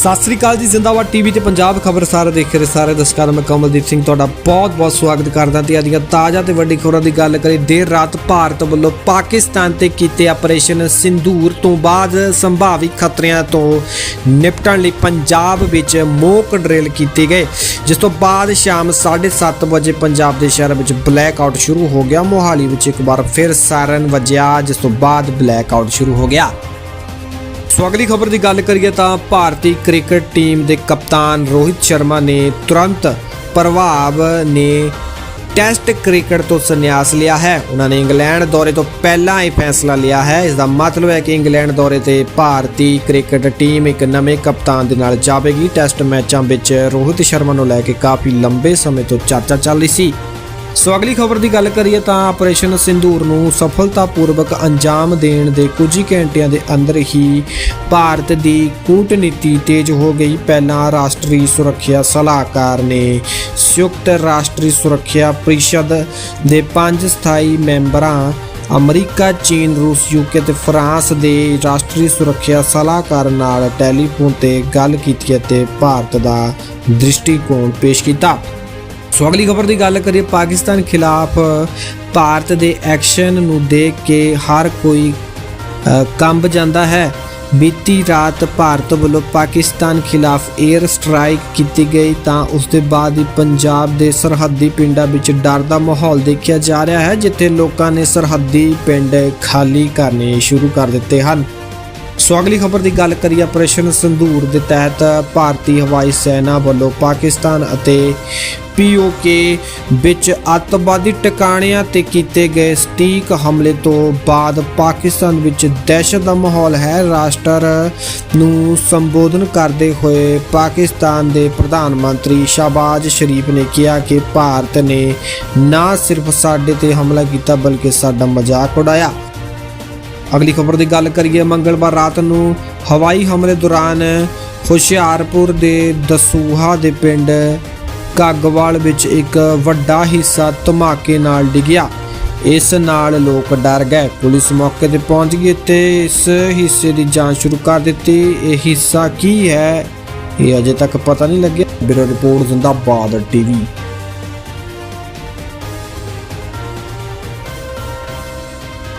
ਸਤਿ ਸ੍ਰੀ ਅਕਾਲ ਜੀ, ਜ਼ਿੰਦਾਬਾਦ ਟੀਵੀ ਤੇ ਪੰਜਾਬ ਖਬਰ ਸਾਰੇ ਦੇਖ ਰਹੇ ਸਾਰੇ ਦਰਸ਼ਕਾਂ ਦਾ ਮੈਂ ਕਮਲਦੀਪ ਸਿੰਘ ਤੁਹਾਡਾ ਬਹੁਤ-ਬਹੁਤ ਸਵਾਗਤ ਕਰਦਾ ਤੇ ਅੱਜ ਦੀਆਂ ਤਾਜ਼ਾ ਤੇ ਵੱਡੀ ਖਬਰਾਂ ਦੀ ਗੱਲ ਕਰੀ ਦੇਰ ਰਾਤ ਭਾਰਤ ਵੱਲੋਂ ਪਾਕਿਸਤਾਨ ਤੇ ਕੀਤੇ ਆਪਰੇਸ਼ਨ ਸਿੰਧੂਰ ਤੋਂ ਬਾਅਦ ਸੰਭਾਵੀ ਖਤਰਿਆਂ ਤੋਂ ਨਿਪਟਣ ਲਈ ਪੰਜਾਬ ਵਿੱਚ ਮੋਕ ਡਰਿਲ ਕੀਤੇ ਗਏ, ਜਿਸ ਤੋਂ ਬਾਅਦ ਸ਼ਾਮ 7:30 ਵਜੇ ਪੰਜਾਬ ਦੇ ਸ਼ਹਿਰ ਵਿੱਚ ਬਲੈਕ ਆਊਟ ਸ਼ੁਰੂ ਹੋ ਗਿਆ, ਮੋਹਾਲੀ ਵਿੱਚ ਇੱਕ ਵਾਰ ਫਿਰ ਸਾਇਰਨ ਵੱਜਿਆ, ਜਿਸ ਤੋਂ ਬਾਅਦ ਬਲੈਕ ਆਊਟ ਸ਼ੁਰੂ ਹੋ ਗਿਆ। ਸੋ ਅਗਲੀ ਖਬਰ ਦੀ ਗੱਲ ਕਰੀਏ ਤਾਂ ਭਾਰਤੀ ਕ੍ਰਿਕਟ ਟੀਮ ਦੇ ਕਪਤਾਨ ਰੋਹਿਤ ਸ਼ਰਮਾ ਨੇ ਤੁਰੰਤ ਪ੍ਰਭਾਵ ਨੇ ਟੈਸਟ ਕ੍ਰਿਕਟ ਤੋਂ ਸੰਨਿਆਸ ਲਿਆ ਹੈ। ਉਹਨਾਂ ਨੇ ਇੰਗਲੈਂਡ ਦੌਰੇ ਤੋਂ ਪਹਿਲਾਂ ਇਹ ਫੈਸਲਾ ਲਿਆ ਹੈ। ਇਸ ਦਾ ਮਤਲਬ ਹੈ ਕਿ ਇੰਗਲੈਂਡ ਦੌਰੇ ਤੇ ਭਾਰਤੀ ਕ੍ਰਿਕਟ ਟੀਮ ਇੱਕ ਨਵੇਂ ਕਪਤਾਨ ਦੇ ਨਾਲ ਜਾਵੇਗੀ। ਟੈਸਟ ਮੈਚਾਂ ਵਿੱਚ ਰੋਹਿਤ ਸ਼ਰਮਾ ਨੂੰ ਲੈ ਕੇ ਕਾਫੀ ਲੰਬੇ ਸਮੇਂ ਤੋਂ ਚਰਚਾ ਚੱਲ ਰਹੀ ਸੀ। ਸੋ ਅਗਲੀ ਖਬਰ ਦੀ ਗੱਲ ਕਰੀਏ ਤਾਂ ਆਪਰੇਸ਼ਨ ਸਿੰਧੂਰ ਨੂੰ ਸਫਲਤਾਪੂਰਵਕ ਅੰਜਾਮ ਦੇਣ ਦੇ ਕੁਝ ਹੀ ਘੰਟਿਆਂ ਦੇ ਅੰਦਰ ਹੀ ਭਾਰਤ ਦੀ ਕੂਟਨੀਤੀ ਤੇਜ਼ ਹੋ ਗਈ। ਪਹਿਲਾਂ ਰਾਸ਼ਟਰੀ ਸੁਰੱਖਿਆ ਸਲਾਹਕਾਰ ਨੇ ਸੰਯੁਕਤ ਰਾਸ਼ਟਰੀ ਸੁਰੱਖਿਆ ਪਰਿਸ਼ਦ ਦੇ ਪੰਜ ਸਥਾਈ ਮੈਂਬਰਾਂ, ਅਮਰੀਕਾ, ਚੀਨ, ਰੂਸ, ਯੂਕੇ ਤੇ ਫਰਾਂਸ ਦੇ ਰਾਸ਼ਟਰੀ ਸੁਰੱਖਿਆ ਸਲਾਹਕਾਰ ਨਾਲ ਟੈਲੀਫੋਨ ਤੇ ਗੱਲ ਕੀਤੀ ਅਤੇ ਭਾਰਤ ਦਾ ਦ੍ਰਿਸ਼ਟੀਕੋਣ ਪੇਸ਼ ਕੀਤਾ। ਸੋ ਅਗਲੀ ਖਬਰ ਦੀ ਗੱਲ ਕਰੀਏ ਪਾਕਿਸਤਾਨ ਖਿਲਾਫ, ਭਾਰਤ ਦੇ ਐਕਸ਼ਨ ਨੂੰ ਦੇਖ ਕੇ ਹਰ ਕੋਈ ਕੰਬ ਜਾਂਦਾ ਹੈ। ਬੀਤੀ ਰਾਤ ਭਾਰਤ ਵੱਲੋਂ ਪਾਕਿਸਤਾਨ ਖਿਲਾਫ 에ਅਰ ਸਟ੍ਰਾਈਕ ਕੀਤੀ ਗਈ ਤਾਂ ਉਸ ਦੇ ਬਾਅਦ ਹੀ ਪੰਜਾਬ ਦੇ ਸਰਹੱਦੀ ਪਿੰਡਾਂ ਵਿੱਚ ਡਰ ਦਾ ਮਾਹੌਲ ਦੇਖਿਆ ਜਾ ਰਿਹਾ ਹੈ, ਜਿੱਥੇ ਲੋਕਾਂ ਨੇ ਸਰਹੱਦੀ ਪਿੰਡ ਖਾਲੀ ਕਰਨੇ ਸ਼ੁਰੂ ਕਰ ਦਿੱਤੇ ਹਨ। ਸੋ ਅਗਲੀ ਖਬਰ ਦੀ ਗੱਲ ਕਰੀਏ ਆਪਰੇਸ਼ਨ ਸੰਧੂਰ ਦੇ ਤਹਿਤ ਭਾਰਤੀ ਹਵਾਈ ਸੈਨਾ ਵੱਲੋਂ ਪਾਕਿਸਤਾਨ ਅਤੇ ਪੀਓਕੇ ਵਿੱਚ ਅੱਤਵਾਦੀ ਟਿਕਾਣਿਆਂ ਤੇ ਕੀਤੇ ਗਏ ਸਟੀਕ ਹਮਲੇ ਤੋਂ ਬਾਅਦ ਪਾਕਿਸਤਾਨ ਵਿੱਚ ਦਹਿਸ਼ਤ ਦਾ ਮਾਹੌਲ ਹੈ। ਰਾਸ਼ਟਰ ਨੂੰ ਸੰਬੋਧਨ ਕਰਦੇ ਹੋਏ ਪਾਕਿਸਤਾਨ ਦੇ ਪ੍ਰਧਾਨ ਮੰਤਰੀ ਸ਼ਾਬਾਜ਼ ਸ਼ਰੀਫ ਨੇ ਕਿਹਾ ਕਿ ਭਾਰਤ ਨੇ ਨਾ ਸਿਰਫ ਸਾਡੇ ਤੇ ਹਮਲਾ ਕੀਤਾ, ਬਲਕਿ ਸਾਡਾ ਮਜ਼ਾਕ ਉਡਾਇਆ। ਅਗਲੀ ਖਬਰ ਦੀ ਗੱਲ ਕਰੀਏ, ਮੰਗਲਵਾਰ ਰਾਤ ਨੂੰ ਹਵਾਈ ਹਮਲੇ ਦੌਰਾਨ ਹੁਸ਼ਿਆਰਪੁਰ ਦੇ ਦਸੂਹਾ ਦੇ ਪਿੰਡ ਕਾਗਵਾਲ ਵਿੱਚ ਇੱਕ ਵੱਡਾ ਹਿੱਸਾ ਧਮਾਕੇ ਨਾਲ ਡਿੱਗਿਆ। ਇਸ ਨਾਲ ਲੋਕ ਡਰ ਗਏ। ਪੁਲਿਸ ਮੌਕੇ ਤੇ ਪਹੁੰਚ ਗਈ ਤੇ ਇਸ ਹਿੱਸੇ ਦੀ ਜਾਂਚ ਸ਼ੁਰੂ ਕਰ ਦਿੱਤੀ। ਇਹ ਹਿੱਸਾ ਕੀ ਹੈ, ਇਹ ਅਜੇ ਤੱਕ ਪਤਾ ਨਹੀਂ ਲੱਗਿਆ। Bureau report, Zindabad TV.